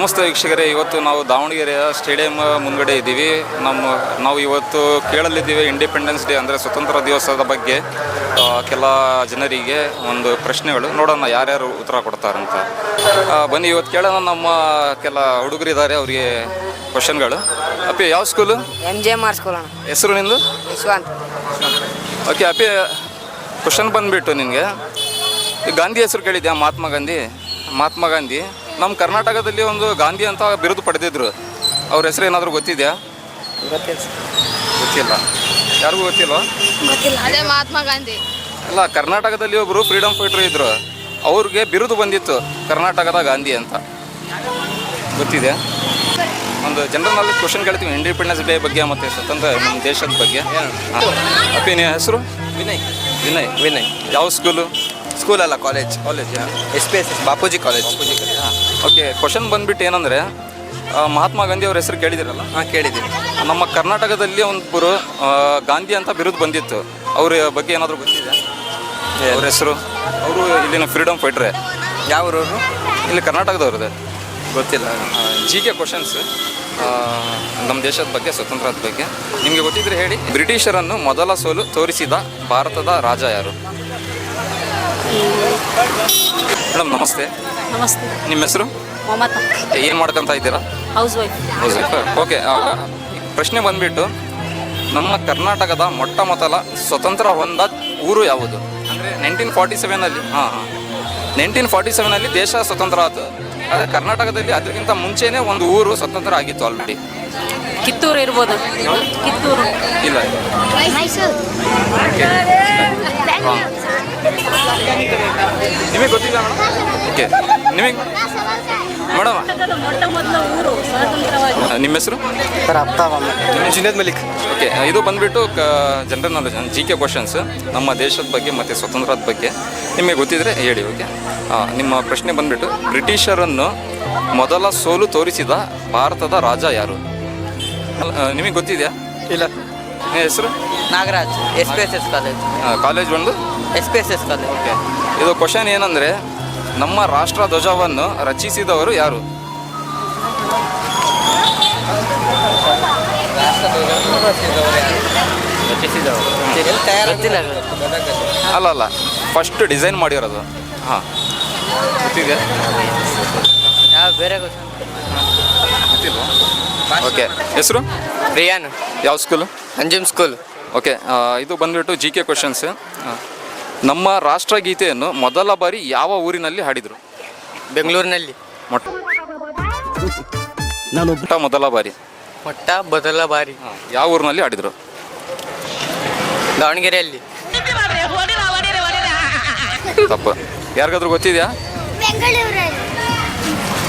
ನಮಸ್ತೆ ವೀಕ್ಷಕರೇ ಇವತ್ತು ನಾವು ದಾವಣಗೆರೆಯ ಸ್ಟೇಡಿಯಂ ಮುಂಗಡೆ ಇದ್ದೀವಿ. ನಮ್ಮ ನಾವು ಇವತ್ತು ಕೇಳಲಿದ್ದೀವಿ ಇಂಡಿಪೆಂಡೆನ್ಸ್ ಡೇ ಅಂದರೆ ಸ್ವತಂತ್ರ ದಿವಸದ ಬಗ್ಗೆ. ಕೆಲ ಜನರಿಗೆ ಒಂದು ಪ್ರಶ್ನೆಗಳು. ನೋಡೋಣ ಯಾರ್ಯಾರು ಉತ್ತರ ಕೊಡ್ತಾರಂತ. ಬನ್ನಿ ಇವತ್ತು ಕೇಳೋಣ ನಮ್ಮ ಕೆಲ ಹುಡುಗರಿದ್ದಾರೆ ಅವರಿಗೆ ಕ್ವಶನ್ಗಳು ಅಪ್ಪಿ ಯಾವ school M J M R school ಅಣ್ಣ. ಹೆಸರು ನಿಂದು? ಯಶವಂತ್. ಓಕೆ ಅಪ್ಪಿ ಕ್ವಶನ್ ಬಂದುಬಿಟ್ಟು ನಿನಗೆ. ಗಾಂಧಿ ಹೆಸರು ಕೇಳಿದ್ಯಾ ಮಹಾತ್ಮ ಗಾಂಧಿ? ಮಹಾತ್ಮ ಗಾಂಧಿ. ನಮ್ಮ ಕರ್ನಾಟಕದಲ್ಲಿ ಒಂದು ಗಾಂಧಿ ಅಂತ ಬಿರುದು ಪಡೆದಿದ್ರು. ಅವ್ರ ಹೆಸರು ಏನಾದರೂ ಗೊತ್ತಿದೆಯಾ? ಗೊತ್ತಿಲ್ಲ ಯಾರಿಗೂ ಗೊತ್ತಿಲ್ವಾ? ಅದೇ ಮಹಾತ್ಮ ಗಾಂಧಿ. ಅಲ್ಲ ಕರ್ನಾಟಕದಲ್ಲಿ ಒಬ್ಬರು ಫ್ರೀಡಮ್ ಫೈಟರ್ ಇದ್ರು. ಅವ್ರಿಗೆ ಬಿರುದು ಬಂದಿತ್ತು ಕರ್ನಾಟಕದ ಗಾಂಧಿ ಅಂತ. ಗೊತ್ತಿದೆ ಒಂದು ಜನರಲ್ ನಾಲೆಜ್ ಕ್ವಶನ್ ಕೇಳ್ತೀವಿ ಇಂಡಿಪೆಂಡೆನ್ಸ್ ಡೇ ಬಗ್ಗೆ ಮತ್ತು ಸ್ವತಂತ್ರ ನಮ್ಮ ದೇಶದ ಬಗ್ಗೆ. ಅಪಿನಿಯ ನಿಮ್ಮ ಹೆಸರು? ವಿನಯ್. ವಿನಯ್. ವಿನಯ್. ಯಾವ ಸ್ಕೂಲು ಸ್ಕೂಲ್ ಅಲ್ಲ college college S P S S Bapuji college okay question ಬಂದ್ಬಿಟ್ಟು ಏನಂದರೆ ಮಹಾತ್ಮ ಗಾಂಧಿ ಅವ್ರ ಹೆಸರು ಕೇಳಿದಿರಲ್ಲ? ಹಾಂ ಕೇಳಿದ್ದೀನಿ. ನಮ್ಮ ಕರ್ನಾಟಕದಲ್ಲಿ ಒಂದು ಪುರು ಗಾಂಧಿ ಅಂತ ಬಿರುದು ಬಂದಿತ್ತು. ಅವ್ರ ಬಗ್ಗೆ ಏನಾದರೂ ಗೊತ್ತಿದೆ? ಅವ್ರ ಹೆಸರು? ಅವರು ಇಲ್ಲಿನ ಫ್ರೀಡಮ್ ಫೈಟ್ರೆ ಯಾವ್ರವರು ಇಲ್ಲಿ ಕರ್ನಾಟಕದವ್ರದ್ದು. ಗೊತ್ತಿಲ್ಲ. ಜಿ ಕೆ ಕ್ವಶನ್ಸ್ ನಮ್ಮ ದೇಶದ ಬಗ್ಗೆ ಸ್ವತಂತ್ರದ ಬಗ್ಗೆ. ನಿಮಗೆ ಗೊತ್ತಿದ್ರೆ ಹೇಳಿ. ಬ್ರಿಟಿಷರನ್ನು ಮೊದಲ ಸೋಲು ತೋರಿಸಿದ ಭಾರತದ ರಾಜ ಯಾರು? ಮೇಡಮ್ ನಮಸ್ತೆ. ನಮಸ್ತೆ. ನಿಮ್ಮ ಹೆಸರು? ಮಮತಾ ಏನು ಮಾಡ್ಕೊಂತ ಇದ್ದೀರಾ? ಹೌಸ್ ವೈಫ್ ಓಕೆ ಪ್ರಶ್ನೆ ಬಂದ್ಬಿಟ್ಟು ನಮ್ಮ ಕರ್ನಾಟಕದ ಮೊಟ್ಟ ಮೊದಲ ಸ್ವತಂತ್ರ ಹೊಂದ ಊರು ಯಾವುದು? ಅಂದರೆ ನೈನ್ಟೀನ್ ಫಾರ್ಟಿ ಸೆವೆನಲ್ಲಿ ಹಾಂ ಹಾಂ. ನೈನ್ಟೀನ್ ಫಾರ್ಟಿ ಸೆವೆನಲ್ಲಿ ದೇಶ ಸ್ವತಂತ್ರ ಆಯ್ತು ಆದರೆ ಕರ್ನಾಟಕದಲ್ಲಿ ಅದಕ್ಕಿಂತ ಮುಂಚೆನೇ ಒಂದು ಊರು ಸ್ವತಂತ್ರ ಆಗಿತ್ತು ಆಲ್ರೆಡಿ ಕಿತ್ತೂರು ಇರ್ಬೋದು. ಕಿತ್ತೂರು. ಇಲ್ಲ ನಿಮಗೆ ಗೊತ್ತಿಲ್ಲ ಮೇಡಮ್ ಓಕೆ ನಿಮಗೆ? ಮೇಡಮ್ ನಿಮ್ಮ ಹೆಸರು? ಊರು ಸ್ವತಂತ್ರವಾಗಿ ನಿಮ್ಮ ಹೆಸರು ಜುನೇದ್ ಮಲಿಕ್ ಓಕೆ ಇದು ಬಂದ್ಬಿಟ್ಟು ಕ general knowledge G K questions ನಮ್ಮ ದೇಶದ ಬಗ್ಗೆ ಮತ್ತು ಸ್ವತಂತ್ರದ ಬಗ್ಗೆ ನಿಮಗೆ ಗೊತ್ತಿದ್ರೆ ಹೇಳಿ ಓಕೆ ನಿಮ್ಮ ಪ್ರಶ್ನೆ ಬಂದ್ಬಿಟ್ಟು ಬ್ರಿಟಿಷರನ್ನು ಮೊದಲ ಸೋಲು ತೋರಿಸಿದ ಭಾರತದ ರಾಜ ಯಾರು? ನಿಮಗೆ ಗೊತ್ತಿದೆಯಾ? ಇಲ್ಲ. ನಿಮ್ಮ ಹೆಸರು? Nagaraj S P S S college college ಬಂದು? S P S S college okay ಇದು ಕ್ವಶನ್ ಏನಂದರೆ ನಮ್ಮ ರಾಷ್ಟ್ರ ಧ್ವಜವನ್ನು ರಚಿಸಿದವರು ಯಾರು? ಅಲ್ಲ ಅಲ್ಲ. ಫಸ್ಟ್ ಡಿಸೈನ್ ಮಾಡಿರೋದು. ಹಾಂ. ಗೊತ್ತಿದೆ. ಬೇರೆ ಓಕೆ ಹೆಸರು? ರಿಯಾನ್ ಯಾವ ಸ್ಕೂಲು ಅಂಜಿಮ್ ಸ್ಕೂಲ್ ಓಕೆ ಇದು ಬಂದ್ಬಿಟ್ಟು ಜಿ ಕೆ ಕ್ವಶನ್ಸ್ ನಮ್ಮ ರಾಷ್ಟ್ರಗೀತೆಯನ್ನು ಮೊದಲ ಬಾರಿ ಯಾವ ಊರಿನಲ್ಲಿ ಹಾಡಿದರು? ಬೆಂಗಳೂರಿನಲ್ಲಿ. ಮೊಟ್ಟ ಮೊಟ್ಟ ಮೊದಲ ಬಾರಿ. ಮೊಟ್ಟ ಮೊದಲ ಬಾರಿ. ಯಾವ ಊರಿನಲ್ಲಿ ಹಾಡಿದರು? ದಾವಣಗೆರೆಯಲ್ಲಿ. ತಪ್ಪು. ಯಾರಿಗಾದ್ರೂ ಗೊತ್ತಿದೆಯಾ?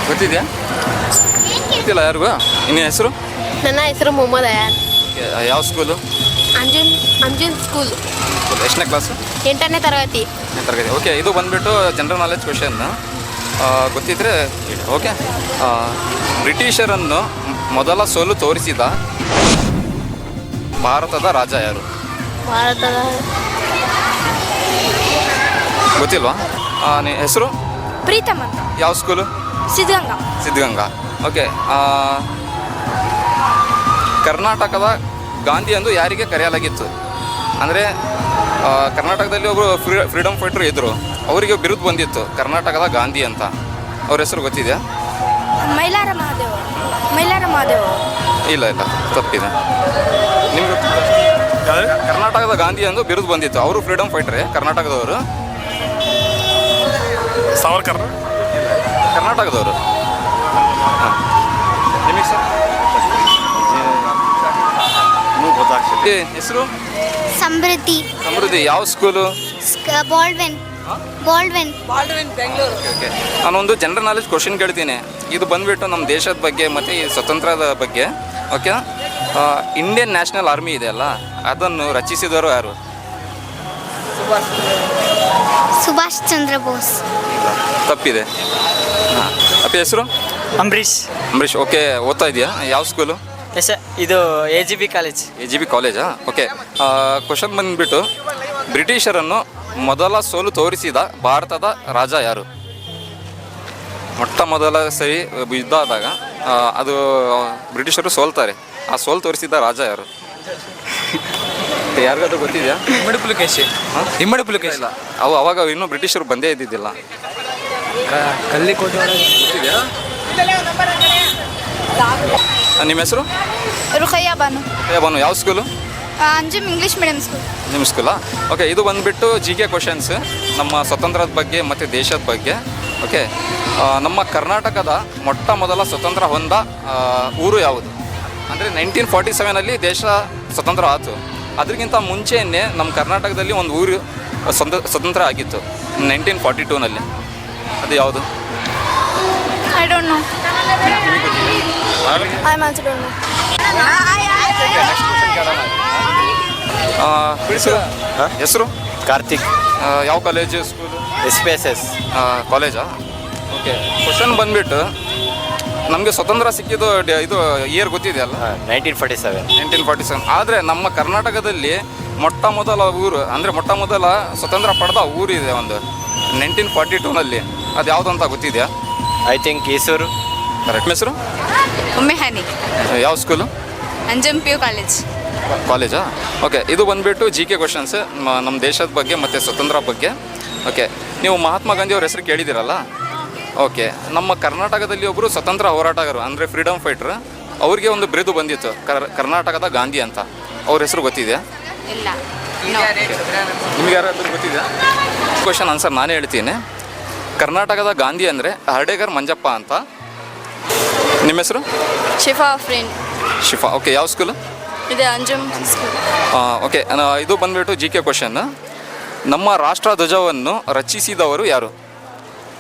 ಗೊತ್ತಿದೆಯಾ? ಗೊತ್ತಿಲ್ಲ ಯಾರಿಗೂ? ಇನ್ನ ಹೆಸರು? ನನ್ನ ಹೆಸರು ಮೊಹಮ್ಮದ್ ಅಯಾನ್. ಯಾವ ಸ್ಕೂಲು ಅಂಜುನ್ ಅಂಜುನ್ ಸ್ಕೂಲ್ ಎಷ್ಟನೇ ಕ್ಲಾಸು ಎಂಟನೇ ತರಗತಿ. ತರಗತಿ. ಓಕೆ ಇದು ಬಂದುಬಿಟ್ಟು ಜನರಲ್ ನಾಲೆಜ್ ಕ್ವಶನ್ ಗೊತ್ತಿದ್ರೆ ಓಕೆ ಬ್ರಿಟಿಷರನ್ನು ಮೊದಲ ಸೋಲು ತೋರಿಸಿದ ಭಾರತದ ರಾಜ ಯಾರು? ಭಾರತದ ಗೊತ್ತಿಲ್ವಾ? ಆ, ನಿ ಹೆಸರು? ಪ್ರೀತಮ್ ಅಂತ. ಯಾವ ಸ್ಕೂಲು ಸಿದ್ಧಗಂಗಾ. ಸಿದ್ಧಗಂಗಾ. ಓಕೆ ಕರ್ನಾಟಕದ ಗಾಂಧಿ ಎಂದು ಯಾರಿಗೆ ಕರೆಯಲಾಗಿತ್ತು? ಅಂದರೆ ಕರ್ನಾಟಕದಲ್ಲಿ ಒಬ್ಬರು ಫ್ರೀ ಫ್ರೀಡಮ್ ಫೈಟರ್ ಇದ್ದರು ಅವರಿಗೆ ಬಿರುದು ಬಂದಿತ್ತು ಕರ್ನಾಟಕದ ಗಾಂಧಿ ಅಂತ. ಅವ್ರ ಹೆಸರು ಗೊತ್ತಿದೆಯಾ? ಮೈಲಾರ ಮಹಾದೇವ. ಮೈಲಾರ ಮಹಾದೇವ. ಇಲ್ಲ ಇಲ್ಲ ತಪ್ಪಿದೆ. ನಿಮ್ಗೆ ಕರ್ನಾಟಕದ ಗಾಂಧಿ ಎಂದು ಬಿರುದು ಬಂದಿತ್ತು. ಅವರು ಫ್ರೀಡಮ್ ಫೈಟ್ರೇ ಕರ್ನಾಟಕದವರು. ಸಾವರ್ಕರ್. ಕರ್ನಾಟಕದವರು. ಹಾಂ. ನಿಮಗೆ ಸರ್? ಹೆಸರು? ಸಮೃದ್ಧಿ. ಸಮೃದ್ಧಿ. ಯಾವ ಸ್ಕೂಲು ಬಾಲ್ವೆನ್ ಬಾಲ್ವೆನ್ ಓಕೆ ನಾನೊಂದು ಜನರಲ್ ನಾಲೆಜ್ ಕ್ವಶನ್ ಕೇಳ್ತೀನಿ. ಇದು ಬಂದ್ಬಿಟ್ಟು ನಮ್ಮ ದೇಶದ ಬಗ್ಗೆ ಮತ್ತು ಈ ಸ್ವತಂತ್ರದ ಬಗ್ಗೆ ಓಕೆ ಇಂಡಿಯನ್ ನ್ಯಾಷನಲ್ ಆರ್ಮಿ ಇದೆ ಅಲ್ಲ ಅದನ್ನು ರಚಿಸಿದವರು ಯಾರು? ಸುಭಾಷ್ ಚಂದ್ರ ಬೋಸ್. ತಪ್ಪಿದೆ. ಹಾಂ. ಅಪ್ಪಿ ಹೆಸರು? ಅಂಬರೀಶ್ ಅಂಬರೀಶ್ ಓಕೆ ಓದ್ತಾ ಇದೆಯಾ? ಯಾವ ಸ್ಕೂಲು ಎಸ್ ಇದು A G B college A G B ಕಾಲೇಜಾ okay question ಬಂದ್ಬಿಟ್ಟು ಬ್ರಿಟಿಷರನ್ನು ಮೊದಲ ಸೋಲು ತೋರಿಸಿದ ಭಾರತದ ರಾಜ ಯಾರು? ಮೊಟ್ಟ ಮೊದಲ ಸರಿ ಯುದ್ಧ ಆದಾಗ ಆ, ಅದು ಬ್ರಿಟಿಷರು ಸೋಲ್ತಾರೆ. ಆ ಸೋಲು ತೋರಿಸಿದ ರಾಜ ಯಾರು? ಯಾರಿಗಾದ್ರೂ ಗೊತ್ತಿದೆಯಾ? ಇಮ್ಮಡಿ ಪುಲಿಕೇಶಿ. ಹಿಮ್ಮಡಿ ಪುಲಿಕೇಶಿ. ಇಲ್ಲ ಅವು ಅವಾಗ ಇನ್ನೂ ಬ್ರಿಟಿಷರು ಬಂದೇ ಇದ್ದಿದ್ದಿಲ್ಲ. ಕಲ್ಲಿಕೋಟೆ ಗೊತ್ತಿದೆಯಾ? ನಿಮ್ಮ ಹೆಸರು? ರುಖಯ್ಯ ಬಾನು. ಬನ್ನು ಯಾವ school Anjum English medium school ನಿಮ್ಮ ಸ್ಕೂಲಾ ಓಕೆ ಇದು ಬಂದುಬಿಟ್ಟು ಜಿ ಕೆ ಕ್ವಶನ್ಸ್ ನಮ್ಮ ಸ್ವತಂತ್ರದ ಬಗ್ಗೆ ಮತ್ತು ದೇಶದ ಬಗ್ಗೆ. ಓಕೆ ನಮ್ಮ ಕರ್ನಾಟಕದ ಮೊಟ್ಟ ಮೊದಲ ಸ್ವತಂತ್ರ ಹೊಂದ ಆ, ಊರು ಯಾವುದು? ಅಂದರೆ ನೈನ್ಟೀನ್ ಫಾರ್ಟಿ ಸೆವೆನಲ್ಲಿ ದೇಶ ಸ್ವತಂತ್ರ ಆಯಿತು ಅದಕ್ಕಿಂತ ಮುಂಚೆಯೇ ನಮ್ಮ ಕರ್ನಾಟಕದಲ್ಲಿ ಒಂದು ಊರು ಸ್ವತಂತ್ರ ಸ್ವತಂತ್ರ ಆಗಿತ್ತು ನೈನ್ಟೀನ್ ಫಾರ್ಟಿ ಟೂನಲ್ಲಿ ಅದು ಯಾವುದು? ಐ ಡೋಂಟ್ ನೋ ಆ, ಹೆಸರು ಹೆಸರು? ಕಾರ್ತಿಕ್. ಯಾವ college school S P S S ಕಾಲೇಜಾ okay question ಬಂದ್ಬಿಟ್ಟು ನಮಗೆ ಸ್ವತಂತ್ರ ಸಿಕ್ಕಿದ್ದು ಇದು year ಗೊತ್ತಿದೆಯಲ್ಲ? Nineteen forty seven nineteen forty seven ಆದರೆ ನಮ್ಮ ಕರ್ನಾಟಕದಲ್ಲಿ ಮೊಟ್ಟ ಮೊದಲ ಊರು ಅಂದರೆ ಮೊಟ್ಟ ಮೊದಲ ಸ್ವತಂತ್ರ ಪಡೆದ ಊರು ಇದೆ ಒಂದು. ನೈನ್ಟೀನ್ ಫಾರ್ಟಿ ಟೂನಲ್ಲಿ ಅದು ಯಾವುದು ಅಂತ ಗೊತ್ತಿದೆಯಾ? I think Esuru. ಕರೆಕ್ಟ್ ಹೆಸರು? ಉಮ್ಮೆಹಾನಿ. ಯಾವ school Anjum P U college ಕಾಲೇಜಾ okay ಇದು ಬಂದುಬಿಟ್ಟು ಜಿ ಕೆ ಕ್ವಶನ್ಸ್ ನಮ್ಮ ದೇಶದ ಬಗ್ಗೆ ಮತ್ತು ಸ್ವತಂತ್ರ ಬಗ್ಗೆ. ಓಕೆ ನೀವು ಮಹಾತ್ಮ ಗಾಂಧಿ ಅವ್ರ ಹೆಸರು ಕೇಳಿದ್ದೀರಲ್ಲ ಓಕೆ ನಮ್ಮ ಕರ್ನಾಟಕದಲ್ಲಿ ಒಬ್ಬರು ಸ್ವತಂತ್ರ ಹೋರಾಟಗಾರರು ಅಂದರೆ ಫ್ರೀಡಮ್ ಫೈಟ್ರ್ ಅವ್ರಿಗೆ ಒಂದು ಬಿರುದು ಬಂದಿತ್ತು ಕರ್ ಕರ್ನಾಟಕದ ಗಾಂಧಿ ಅಂತ. ಅವ್ರ ಹೆಸರು ಗೊತ್ತಿದೆಯಾ? ಇಲ್ಲ. ನಿಮ್ಗೆ ಯಾರಾದ್ರೂ ಗೊತ್ತಿದೆಯಾ? ಕ್ವಶನ್ ಆನ್ಸರ್ ನಾನೇ ಹೇಳ್ತೀನಿ. ಕರ್ನಾಟಕದ ಗಾಂಧಿ ಅಂದರೆ ಹರ್ಡೇಗರ್ ಮಂಜಪ್ಪ ಅಂತ. ನಿಮ್ಮ ಹೆಸರು? ಶಿಫಾ ಫ್ರೀನ್ ಶಿಫಾ ಓಕೆ ಯಾವ ಸ್ಕೂಲು ಇದೆ ಅಂಜುಮ್ ಸ್ಕೂಲ್ ಓಕೆ ಇದು ಬಂದ್ಬಿಟ್ಟು ಜಿ ಕೆ ಕ್ವಶನ್ ನಮ್ಮ ರಾಷ್ಟ್ರ ಧ್ವಜವನ್ನು ರಚಿಸಿದವರು ಯಾರು?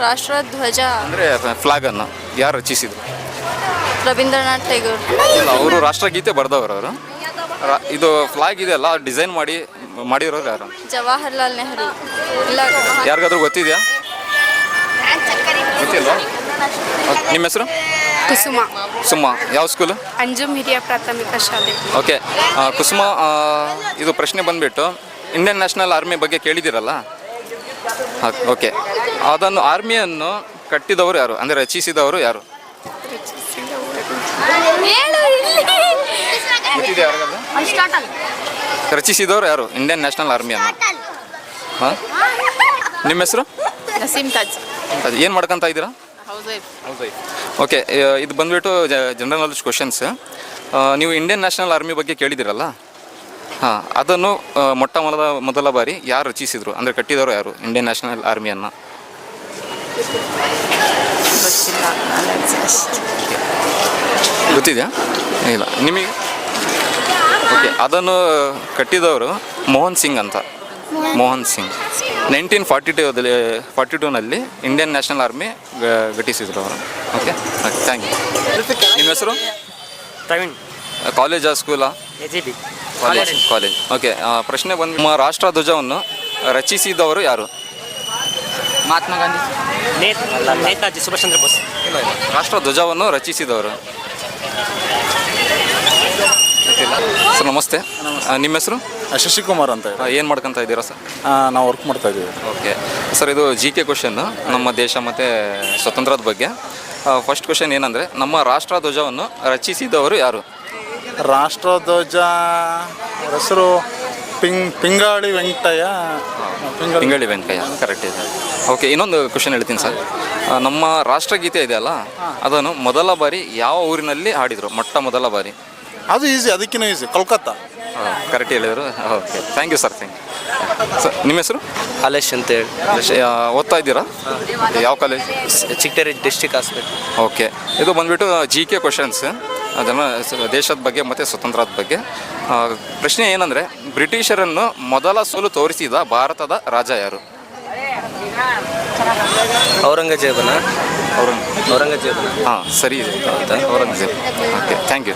ರಾಷ್ಟ್ರ ಧ್ವಜ ಅಂದರೆ ಫ್ಲಾಗನ್ನು ಯಾರು ರಚಿಸಿದ್ರು ರವೀಂದ್ರನಾಥ್ ಟೈಗೂರ್ ಇಲ್ಲ ಅವರು ರಾಷ್ಟ್ರಗೀತೆ ಬರೆದವರು ಅವರು. ಇದು ಫ್ಲಾಗ್ ಇದೆಯಲ್ಲ ಡಿಸೈನ್ ಮಾಡಿ ಮಾಡಿರೋರು ಯಾರು? ಜವಾಹರ್ಲಾಲ್ ನೆಹರು. ಇಲ್ಲ ಯಾರಿಗಾದ್ರೂ ಗೊತ್ತಿದೆಯಾ? ಗೊತ್ತಿಲ್ಲ ನಿಮ್ಮ ಹೆಸರು? ಕುಸುಮ. ಸುಮ್ಮ ಯಾವ ಸ್ಕೂಲು ಅಂಜುಮ್ ಹಿರಿಯ ಪ್ರಾಥಮಿಕ ಶಾಲೆ. ಓಕೆ ಕುಸುಮ ಇದು ಪ್ರಶ್ನೆ ಬಂದ್ಬಿಟ್ಟು ಇಂಡಿಯನ್ ನ್ಯಾಷನಲ್ ಆರ್ಮಿ ಬಗ್ಗೆ ಕೇಳಿದ್ದೀರಲ್ಲ? ಓಕೆ ಅದನ್ನು ಆರ್ಮಿಯನ್ನು ಕಟ್ಟಿದವರು ಯಾರು? ಅಂದರೆ ರಚಿಸಿದವರು ಯಾರು? ರಚಿಸಿದವರು ಯಾರು? ಇಂಡಿಯನ್ ನ್ಯಾಷನಲ್ ಆರ್ಮಿಯನ್ನು ಹಾಂ? ನಿಮ್ಮ ಹೆಸರು? ನಸೀಮ್ ತಾಜ್. ಅದು ಏನು ಮಾಡ್ಕೊತಾ ಇದ್ದೀರಾ? ಓಕೆ ಇದು ಬಂದ್ಬಿಟ್ಟು ಜನರಲ್ ನಾಲೆಜ್ ಕ್ವಶನ್ಸ್ ನೀವು ಇಂಡಿಯನ್ ನ್ಯಾಷನಲ್ ಆರ್ಮಿ ಬಗ್ಗೆ ಕೇಳಿದಿರಲ್ಲ ಹಾಂ ಅದನ್ನು ಮೊಟ್ಟ ಮೊದಲ ಮೊದಲ ಬಾರಿ ಯಾರು ರಚಿಸಿದರು? ಅಂದರೆ ಕಟ್ಟಿದವರು ಯಾರು ಇಂಡಿಯನ್ ನ್ಯಾಷನಲ್ ಆರ್ಮಿಯನ್ನು ಗೊತ್ತಿದೆಯಾ? ಇಲ್ಲ ನಿಮಗೆ? ಓಕೆ ಅದನ್ನು ಕಟ್ಟಿದವರು ಮೋಹನ್ ಸಿಂಗ್ ಅಂತ. ಮೋಹನ್ ಸಿಂಗ್. ನೈನ್ಟೀನ್ ಫಾರ್ಟಿ ಟೂದಲ್ಲಿ ಫಾರ್ಟಿ ಟೂನಲ್ಲಿ ಇಂಡಿಯನ್ ನ್ಯಾಷನಲ್ ಆರ್ಮಿ ಘಟಿಸಿದ್ರು ಅವರು. ಓಕೆ ಥ್ಯಾಂಕ್ ಯು ನಿಮ್ಮ ಹೆಸರು? ಪ್ರವೀಣ್. ಕಾಲೇಜಾ ಸ್ಕೂಲಾ ಕಾಲೇಜ್ ಕಾಲೇಜ್ ಓಕೆ ಪ್ರಶ್ನೆ ಬಂದು ನಮ್ಮ ರಾಷ್ಟ್ರ ಧ್ವಜವನ್ನು ರಚಿಸಿದವರು ಯಾರು? ಮಹಾತ್ಮ ಗಾಂಧಿ ನೇತ್ ನೇತಾಜಿ ಸುಭಾಷ್ ಚಂದ್ರ ಬೋಸ್. ರಾಷ್ಟ್ರ ಧ್ವಜವನ್ನು ರಚಿಸಿದವರು. ಸರ್ ನಮಸ್ತೆ. ನಿಮ್ಮ ಹೆಸರು? ಶಶಿಕುಮಾರ್ ಅಂತ ಹೇಳಿ ಏನು ಮಾಡ್ಕೊಂತ ಇದ್ದೀರಾ ಸರ್? ನಾವು ವರ್ಕ್ ಮಾಡ್ತಾ ಇದ್ದೀವಿ. ಓಕೆ ಸರ್ ಇದು ಜಿ ಕೆ ಕ್ವಶನ್ ನಮ್ಮ ದೇಶ ಮತ್ತು ಸ್ವತಂತ್ರದ ಬಗ್ಗೆ. ಫಸ್ಟ್ ಕ್ವಶನ್ ಏನಂದರೆ ನಮ್ಮ ರಾಷ್ಟ್ರ ಧ್ವಜವನ್ನು ರಚಿಸಿದವರು ಯಾರು? ರಾಷ್ಟ್ರಧ್ವಜ ಧ್ವಜ ಹೆಸರು ಪಿಂಗ್ ಪಿಂಗಾಳಿ ವೆಂಕಟಯ್ಯ. ಪಿಂಗಾಳಿ. ತಿಂಗಳಿ ವೆಂಕಯ್ಯ ಕರೆಕ್ಟ್ ಇದೆ. ಓಕೆ ಇನ್ನೊಂದು ಕ್ವಶನ್ ಹೇಳ್ತೀನಿ ಸರ್. ಆ, ನಮ್ಮ ರಾಷ್ಟ್ರಗೀತೆ ಇದೆಯಲ್ಲ ಅದನ್ನು ಮೊದಲ ಬಾರಿ ಯಾವ ಊರಿನಲ್ಲಿ ಹಾಡಿದರು? ಮೊಟ್ಟ ಮೊದಲ ಬಾರಿ. ಅದು ಈಸಿ ಅದಕ್ಕಿಂತ ಈಸಿ ಕೋಲ್ಕತ್ತಾ. ಕರೆಕ್ಟ್ ಹೇಳಿದ್ರು. Okay thank you sir thank you sir ನಿಮ್ಮ ಹೆಸರು? ಅಲೇಶ್ ಅಂತ ಹೇಳಿ ಶ್- ಓದ್ತಾ ಇದ್ದೀರಾ? ಯಾವ college Chikkeri district hospital okay ಇದು ಬಂದ್ಬಿಟ್ಟು ಜಿ ಕೆ ಕ್ವಶನ್ಸ್ ಅದನ್ನು ದೇಶದ ಬಗ್ಗೆ ಮತ್ತು ಸ್ವತಂತ್ರದ ಬಗ್ಗೆ. ಪ್ರಶ್ನೆ ಏನಂದರೆ ಬ್ರಿಟಿಷರನ್ನು ಮೊದಲ ಸೋಲು ತೋರಿಸಿದ ಭಾರತದ ರಾಜ ಯಾರು? ಔರಂಗಜೇಬನ. ಔರಂಗ್ ಔರಂಗಜೇಬನ. ಹಾಂ ಸರಿ ಇದೆ ಔರಂಗಜೇಬ್. Okay thank you